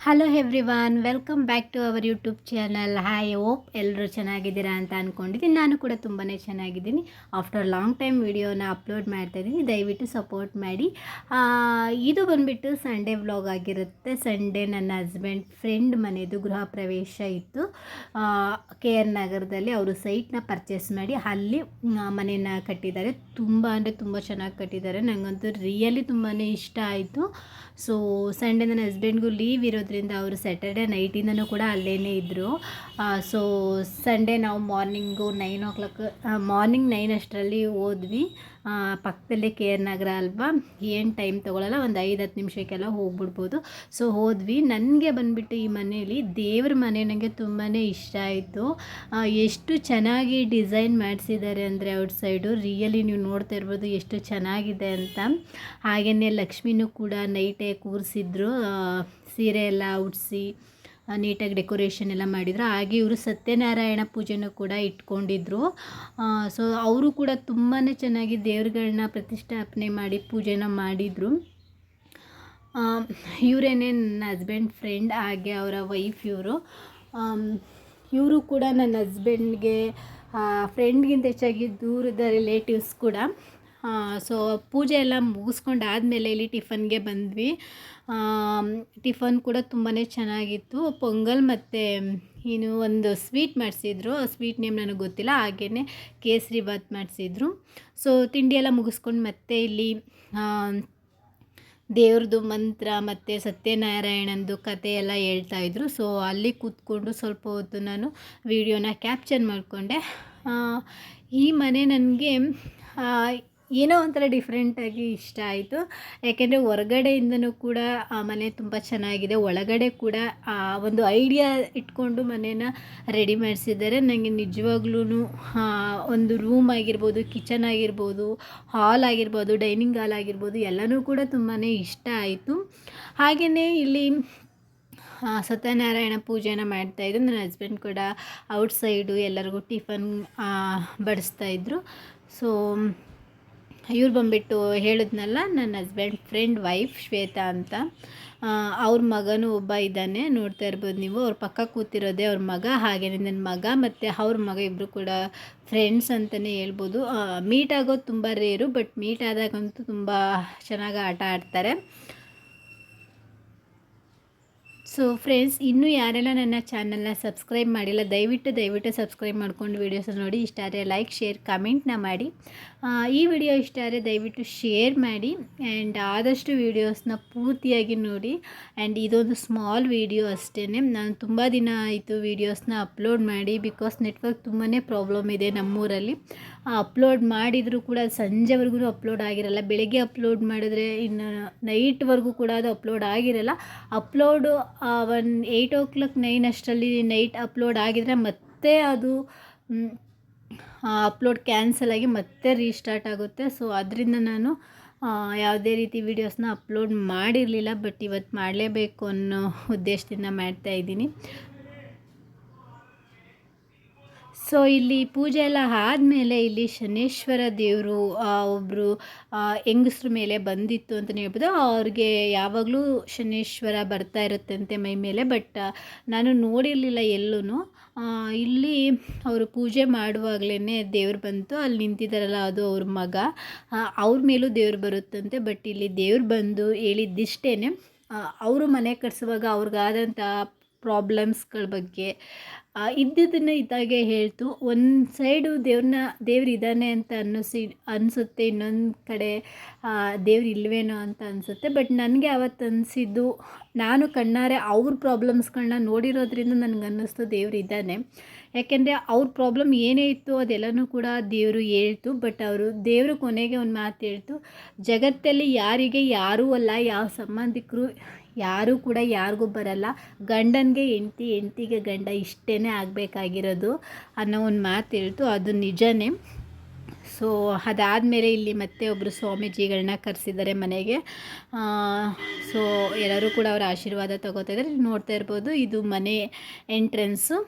Hello everyone welcome back to our YouTube channel hi hope ಎಲ್ಲರೂ ಚೆನ್ನಾಗಿದ್ದೀರಾ ಅಂತ ಅಂದ್ಕೊಂಡಿದ್ದೀನಿ ನಾನು ಕೂಡ ತುಂಬಾ ಚೆನ್ನಾಗಿದ್ದೀನಿ. ಆಫ್ಟರ್ ಲಾಂಗ್ ಟೈಮ್ ವೀಡಿಯೋನ ಅಪ್ಲೋಡ್ ಮಾಡ್ತಾಯಿದ್ದೀನಿ ದಯವಿಟ್ಟು ಸಪೋರ್ಟ್ ಮಾಡಿ. ಇದು ಬಂದುಬಿಟ್ಟು ಸಂಡೇ ವ್ಲಾಗ್ ಆಗಿರುತ್ತೆ. ಸಂಡೇ ನನ್ನ ಹಸ್ಬೆಂಡ್ ಫ್ರೆಂಡ್ ಮನೆಯದು ಗೃಹ ಪ್ರವೇಶ ಇತ್ತು. ಕೆ ಆರ್ ನಗರದಲ್ಲಿ ಅವರು ಸೈಟ್ನ ಪರ್ಚೇಸ್ ಮಾಡಿ ಅಲ್ಲಿ ಮನೆಯನ್ನು ಕಟ್ಟಿದ್ದಾರೆ. ತುಂಬ ಅಂದರೆ ತುಂಬ ಚೆನ್ನಾಗಿ ಕಟ್ಟಿದ್ದಾರೆ. ನನಗಂತೂ ರಿಯಲಿ ತುಂಬಾ ಇಷ್ಟ ಆಯಿತು. ಸೊ ಸಂಡೇ ನನ್ನ ಹಸ್ಬೆಂಡ್ಗೂ ಲೀವ್ ಇರೋದ್ರಿಂದ ಅವರು ಸ್ಯಾಟರ್ಡೆ ನೈಟಿಂದನೂ ಕೂಡ ಅಲ್ಲೇ ಇದ್ದರು ಸೊ ಸಂಡೇ ನಾವು morning nine o'clock morning nine ಅಷ್ಟರಲ್ಲಿ ಹೋದ್ವಿ. ಪಕ್ಕದಲ್ಲೇ ಕೆ ಆರ್ ನಗರ ಅಲ್ವಾ? ಏನು ಟೈಮ್ ತೊಗೊಳಲ್ಲ, ಒಂದು ಐದು ಹತ್ತು ನಿಮಿಷಕ್ಕೆಲ್ಲ ಹೋಗ್ಬಿಡ್ಬೋದು. ಸೊ ಹೋದ್ವಿ. ನನಗೆ ಬಂದುಬಿಟ್ಟು ಈ ಮನೆಯಲ್ಲಿ ದೇವ್ರ ಮನೆ ನನಗೆ ತುಂಬಾ ಇಷ್ಟ ಆಯಿತು. ಎಷ್ಟು ಚೆನ್ನಾಗಿ ಡಿಸೈನ್ ಮಾಡಿಸಿದ್ದಾರೆ ಅಂದರೆ ಔಟ್ ಸೈಡು. ರಿಯಲಿ ನೀವು ನೋಡ್ತಾ ಇರ್ಬೋದು ಎಷ್ಟು ಚೆನ್ನಾಗಿದೆ ಅಂತ. ಹಾಗೆಯೇ ಲಕ್ಷ್ಮಿನೂ ಕೂಡ ನೈಟೇ ಕೂರಿಸಿದ್ರು. ಸೀರೆ ಎಲ್ಲ ಉಡಿಸಿ ನೀಟಾಗಿ ಡೆಕೋರೇಷನ್ ಎಲ್ಲ ಮಾಡಿದ್ರು. ಹಾಗೆ ಇವರು ಸತ್ಯನಾರಾಯಣ ಪೂಜೆನೂ ಕೂಡ ಇಟ್ಕೊಂಡಿದ್ರು. ಸೊ ಅವರು ಕೂಡ ತುಂಬಾ ಚೆನ್ನಾಗಿ ದೇವ್ರುಗಳನ್ನ ಪ್ರತಿಷ್ಠಾಪನೆ ಮಾಡಿ ಪೂಜೆನ ಮಾಡಿದರು. ಇವರೇನೇ ನನ್ನ ಹಸ್ಬೆಂಡ್ ಫ್ರೆಂಡ್ ಹಾಗೆ ಅವರ ವೈಫ್ ಇವರು. ಇವರು ಕೂಡ ನನ್ನ ಹಸ್ಬೆಂಡ್ಗೆ ಫ್ರೆಂಡ್ಗಿಂತ ಹೆಚ್ಚಾಗಿ ದೂರದ ರಿಲೇಟಿವ್ಸ್ ಕೂಡ. ಸೊ ಪೂಜೆ ಎಲ್ಲ ಮುಗಿಸ್ಕೊಂಡು ಆದಮೇಲೆ ಇಲ್ಲಿ ಟಿಫನ್ಗೆ ಬಂದ್ವಿ. ಟಿಫನ್ ಕೂಡ ತುಂಬಾ ಚೆನ್ನಾಗಿತ್ತು. ಪೊಂಗಲ್ ಮತ್ತು ಏನು ಒಂದು ಸ್ವೀಟ್ ಮಾಡಿಸಿದ್ರು. ಸ್ವೀಟ್ ನೇಮ್ ನನಗೆ ಗೊತ್ತಿಲ್ಲ ಹಾಗೆಯೇ ಕೇಸರಿ ಬಾತ್ ಮಾಡಿಸಿದ್ರು. ಸೊ ತಿಂಡಿ ಎಲ್ಲ ಮುಗಿಸ್ಕೊಂಡು ಮತ್ತೆ ಇಲ್ಲಿ ದೇವ್ರದ್ದು ಮಂತ್ರ ಮತ್ತು ಸತ್ಯನಾರಾಯಣಂದು ಕತೆ ಎಲ್ಲ ಹೇಳ್ತಾ ಇದ್ರು. ಸೊ ಅಲ್ಲಿ ಕೂತ್ಕೊಂಡು ಸ್ವಲ್ಪ ಹೊತ್ತು ನಾನು ವಿಡಿಯೋನ ಕ್ಯಾಪ್ಚರ್ ಮಾಡಿಕೊಂಡೆ. ಈ ಮನೆ ನನಗೆ ಏನೋ ಒಂಥರ ಡಿಫ್ರೆಂಟಾಗಿ ಇಷ್ಟ ಆಯಿತು. ಯಾಕೆಂದರೆ ಹೊರಗಡೆಯಿಂದನೂ ಕೂಡ ಆ ಮನೆ ತುಂಬ ಚೆನ್ನಾಗಿದೆ. ಒಳಗಡೆ ಕೂಡ ಆ ಒಂದು ಐಡಿಯಾ ಇಟ್ಕೊಂಡು ಮನೇನ ರೆಡಿ ಮಾಡಿಸಿದ್ದಾರೆ. ನನಗೆ ನಿಜವಾಗ್ಲೂ ಒಂದು ರೂಮ್ ಆಗಿರ್ಬೋದು, ಕಿಚನ್ ಆಗಿರ್ಬೋದು, ಹಾಲ್ ಆಗಿರ್ಬೋದು, ಡೈನಿಂಗ್ ಹಾಲ್ ಆಗಿರ್ಬೋದು, ಎಲ್ಲನೂ ಕೂಡ ತುಂಬಾ ಇಷ್ಟ ಆಯಿತು. ಹಾಗೆಯೇ ಇಲ್ಲಿ ಸತ್ಯನಾರಾಯಣ ಪೂಜೆನ ಮಾಡ್ತಾಯಿದ್ರು ನನ್ನ ಹಸ್ಬೆಂಡ್ ಕೂಡ ಔಟ್ಸೈಡು ಎಲ್ಲರಿಗೂ ಟಿಫನ್ ಬಡಿಸ್ತಾಯಿದ್ರು ಸೊ ಇವ್ರು ಬಂದುಬಿಟ್ಟು ಹೇಳಿದ್ನಲ್ಲ, ನನ್ನ ಹಸ್ಬೆಂಡ್ ಫ್ರೆಂಡ್ ವೈಫ್ ಶ್ವೇತಾ ಅಂತ. ಅವ್ರ ಮಗನೂ ಒಬ್ಬ ಇದ್ದಾನೆ, ನೋಡ್ತಾ ಇರ್ಬೋದು ನೀವು. ಅವ್ರ ಪಕ್ಕ ಕೂತಿರೋದೇ ಅವ್ರ ಮಗ ಹಾಗೆ ನನ್ನ ಮಗ ಮತ್ತು ಅವ್ರ ಮಗ ಇಬ್ಬರು ಕೂಡ ಫ್ರೆಂಡ್ಸ್ ಅಂತಲೇ ಹೇಳ್ಬೋದು. ಮೀಟ್ ಆಗೋದು ತುಂಬ ರೇರು ಬಟ್ ಮೀಟ್ ಆದಾಗಂತೂ ತುಂಬ ಚೆನ್ನಾಗಿ ಆಟ ಆಡ್ತಾರೆ. ಸೊ ಫ್ರೆಂಡ್ಸ್ ಇನ್ನೂ ಯಾರೆಲ್ಲ ನನ್ನ ಚಾನಲ್ನ ಸಬ್ಸ್ಕ್ರೈಬ್ ಮಾಡಿಲ್ಲ, ದಯವಿಟ್ಟು ದಯವಿಟ್ಟು ಸಬ್ಸ್ಕ್ರೈಬ್ ಮಾಡ್ಕೊಂಡು ವೀಡಿಯೋಸ್ ನೋಡಿ. ಇಷ್ಟ ಆದರೆ ಲೈಕ್ ಶೇರ್ ಕಮೆಂಟ್ನ ಮಾಡಿ. ಈ ವಿಡಿಯೋ ಇಷ್ಟ ಆದರೆ ದಯವಿಟ್ಟು ಶೇರ್ ಮಾಡಿ ಆ್ಯಂಡ್ ಆದಷ್ಟು ವೀಡಿಯೋಸ್ನ ಪೂರ್ತಿಯಾಗಿ ನೋಡಿ. ಆ್ಯಂಡ್ ಇದೊಂದು ಸ್ಮಾಲ್ ವೀಡಿಯೋ ಅಷ್ಟೇ ನಾನು ತುಂಬ ದಿನ ಆಯಿತು ವೀಡಿಯೋಸ್ನ ಅಪ್ಲೋಡ್ ಮಾಡಿ ಬಿಕಾಸ್ ನೆಟ್ವರ್ಕ್ ತುಂಬಾ ಪ್ರಾಬ್ಲಮ್ ಇದೆ ನಮ್ಮೂರಲ್ಲಿ. ಅಪ್ಲೋಡ್ ಮಾಡಿದರೂ ಕೂಡ ಸಂಜೆವರೆಗೂ ಅಪ್ಲೋಡ್ ಆಗಿರಲ್ಲ. ಬೆಳಗ್ಗೆ ಅಪ್ಲೋಡ್ ಮಾಡಿದ್ರೆ ಇನ್ನು ನೈಟ್ವರೆಗೂ ಕೂಡ ಅದು ಅಪ್ಲೋಡ್ ಆಗಿರಲ್ಲ. Upload one eight o'clock nine ಅಷ್ಟರಲ್ಲಿ ನೈಟ್ ಅಪ್ಲೋಡ್ ಆಗಿದರೆ ಮತ್ತೆ ಅದು ಅಪ್ಲೋಡ್ ಕ್ಯಾನ್ಸಲ್ ಆಗಿ ಮತ್ತೆ ರೀಸ್ಟಾರ್ಟ್ ಆಗುತ್ತೆ. ಸೊ ಅದರಿಂದ ನಾನು ಯಾವುದೇ ರೀತಿ ವೀಡಿಯೋಸ್ನ ಅಪ್ಲೋಡ್ ಮಾಡಿರಲಿಲ್ಲ ಬಟ್ ಇವತ್ತು ಮಾಡಲೇಬೇಕು ಅನ್ನೋ ಉದ್ದೇಶದಿಂದ ಮಾಡ್ತಾ ಇದ್ದೀನಿ. ಸೊ ಇಲ್ಲಿ ಪೂಜೆ ಎಲ್ಲ ಆದಮೇಲೆ ಇಲ್ಲಿ ಶನೇಶ್ವರ ದೇವರು ಒಬ್ಬರು ಹೆಂಗಸ್ರ ಮೇಲೆ ಬಂದಿತ್ತು ಅಂತಲೇ ಹೇಳ್ಬೋದು. ಅವ್ರಿಗೆ ಯಾವಾಗಲೂ ಶನೇಶ್ವರ ಬರ್ತಾ ಇರುತ್ತಂತೆ ಮೈ ಮೇಲೆ, ಬಟ್ ನಾನು ನೋಡಿರಲಿಲ್ಲ ಎಲ್ಲೂ ಇಲ್ಲಿ ಅವರು ಪೂಜೆ ಮಾಡುವಾಗಲೇ ದೇವ್ರು ಬಂತು. ಅಲ್ಲಿ ನಿಂತಿದ್ದಾರಲ್ಲ ಅದು ಅವ್ರ ಮಗ. ಅವ್ರ ಮೇಲೂ ದೇವ್ರು ಬರುತ್ತಂತೆ, ಬಟ್ ಇಲ್ಲಿ ದೇವ್ರು ಬಂದು ಹೇಳಿದ್ದಿಷ್ಟೇ ಅವರು ಮನೆ ಕಟ್ಸುವಾಗ ಅವ್ರಿಗಾದಂಥ ಪ್ರಾಬ್ಲಮ್ಸ್ಗಳ ಬಗ್ಗೆ. ಇದ್ದಿದ್ದನ್ನು ಇದ್ದಾಗೆ ಹೇಳ್ತು. ಒಂದು ಸೈಡು ದೇವ್ರನ್ನ ದೇವ್ರು ಇದ್ದಾನೆ ಅಂತ ಅನ್ನಿಸಿ, ಅನಿಸುತ್ತೆ. ಇನ್ನೊಂದು ಕಡೆ ದೇವ್ರು ಇಲ್ವೇನೋ ಅಂತ ಅನಿಸುತ್ತೆ. ಬಟ್ ನನಗೆ ಅವತ್ತು ಅನಿಸಿದ್ದು, ನಾನು ಕಣ್ಣಾರೆ ಅವ್ರ ಪ್ರಾಬ್ಲಮ್ಸ್ಗಳನ್ನ ನೋಡಿರೋದ್ರಿಂದ ನನಗೆ ಅನ್ನಿಸ್ತು ದೇವ್ರು ಇದ್ದಾನೆ ಯಾಕೆಂದರೆ ಅವ್ರ ಪ್ರಾಬ್ಲಮ್ ಏನೇ ಇತ್ತು ಅದೆಲ್ಲನೂ ಕೂಡ ದೇವರು ಹೇಳ್ತು. ಬಟ್ ಅವರು, ದೇವರು ಕೊನೆಗೆ ಒಂದು ಮಾತು ಹೇಳ್ತು. ಜಗತ್ತಲ್ಲಿ ಯಾರಿಗೆ ಯಾರೂ ಅಲ್ಲ, ಯಾವ ಸಂಬಂಧಿಕರು ಯಾರೂ ಕೂಡ ಯಾರಿಗೂ ಬರಲ್ಲ ಗಂಡನಿಗೆ ಹೆಂಡ್ತಿ, ಹೆಂಡ್ತಿಗೆ ಗಂಡ ಇಷ್ಟೇ ಆಗಬೇಕಾಗಿರೋದು ಅನ್ನೋ ಒಂದು ಮಾತು ಹೇಳ್ತು, ಅದು ನಿಜನೇ. ಸೊ ಅದಾದಮೇಲೆ ಇಲ್ಲಿ ಮತ್ತೆ ಒಬ್ಬರು ಸ್ವಾಮೀಜಿಗಳನ್ನ ಕರೆಸಿದ್ದಾರೆ ಮನೆಗೆ. ಸೊ ಎಲ್ಲರೂ ಕೂಡ ಅವರ ಆಶೀರ್ವಾದ ತಗೋತಾ ಇದ್ದಾರೆ. ನೋಡ್ತಾ ಇರ್ಬೋದು, ಇದು ಮನೆ ಎಂಟ್ರೆನ್ಸು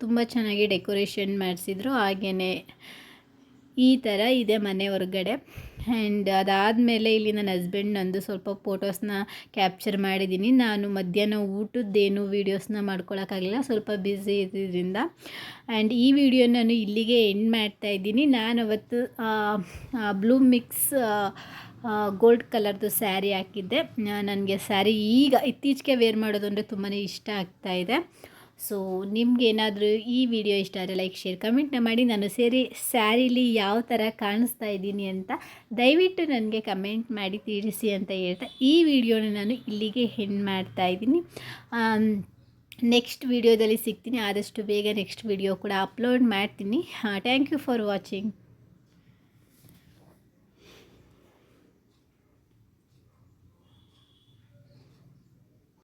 ತುಂಬ ಚೆನ್ನಾಗಿ ಡೆಕೋರೇಷನ್ ಮಾಡಿಸಿದ್ರು ಹಾಗೆಯೇ ಈ ಥರ ಇದೆ ಮನೆ ಹೊರಗಡೆ. ಆ್ಯಂಡ್ ಅದಾದಮೇಲೆ ಇಲ್ಲಿ ನನ್ನ ಹಸ್ಬೆಂಡ್ ನಂದು ಸ್ವಲ್ಪ ಫೋಟೋಸ್ನ ಕ್ಯಾಪ್ಚರ್ ಮಾಡಿದ್ದೀನಿ ನಾನು ಮಧ್ಯಾಹ್ನ ಊಟದ್ದೇನು ವೀಡಿಯೋಸ್ನ ಮಾಡ್ಕೊಳ್ಳೋಕ್ಕಾಗಲಿಲ್ಲ ಸ್ವಲ್ಪ ಬ್ಯುಸಿ ಇದ್ದಿದ್ದರಿಂದ ಆ್ಯಂಡ್ ಈ ವಿಡಿಯೋ ನಾನು ಇಲ್ಲಿಗೆ ಎಂಡ್ ಮಾಡ್ತಾ ಇದ್ದೀನಿ. ನಾನು ಅವತ್ತು ಬ್ಲೂ ಮಿಕ್ಸ್ ಗೋಲ್ಡ್ ಕಲರ್ದು ಸ್ಯಾರಿ ಹಾಕಿದ್ದೆ. ನನಗೆ ಸ್ಯಾರಿ ಈಗ ಇತ್ತೀಚೆಗೆ ವೇರ್ ಮಾಡೋದು ಅಂದರೆ ತುಂಬಾ ಇಷ್ಟ ಆಗ್ತಾ ಇದೆ. ಸೊ ನಿಮ್ಗೆ ಏನಾದರೂ ಈ ವಿಡಿಯೋ ಇಷ್ಟ ಆದರೆ ಲೈಕ್ ಶೇರ್ ಕಮೆಂಟ್ನ ಮಾಡಿ. ನಾನು ಸೇರಿ ಸ್ಯಾರಿಲಿ ಯಾವ ಥರ ಕಾಣಿಸ್ತಾ ಇದ್ದೀನಿ ಅಂತ ದಯವಿಟ್ಟು ನನಗೆ ಕಮೆಂಟ್ ಮಾಡಿ, ತಿಳಿಸಿ ಅಂತ ಹೇಳ್ತಾ ಈ ವಿಡಿಯೋನ ನಾನು ಇಲ್ಲಿಗೆ ಹೆಣ್ಣು ಮಾಡ್ತಾ ಇದ್ದೀನಿ. ನೆಕ್ಸ್ಟ್ ವಿಡಿಯೋದಲ್ಲಿ ಸಿಗ್ತೀನಿ. ಆದಷ್ಟು ಬೇಗ ನೆಕ್ಸ್ಟ್ ವಿಡಿಯೋ ಕೂಡ ಅಪ್ಲೋಡ್ ಮಾಡ್ತೀನಿ. Thank you for watching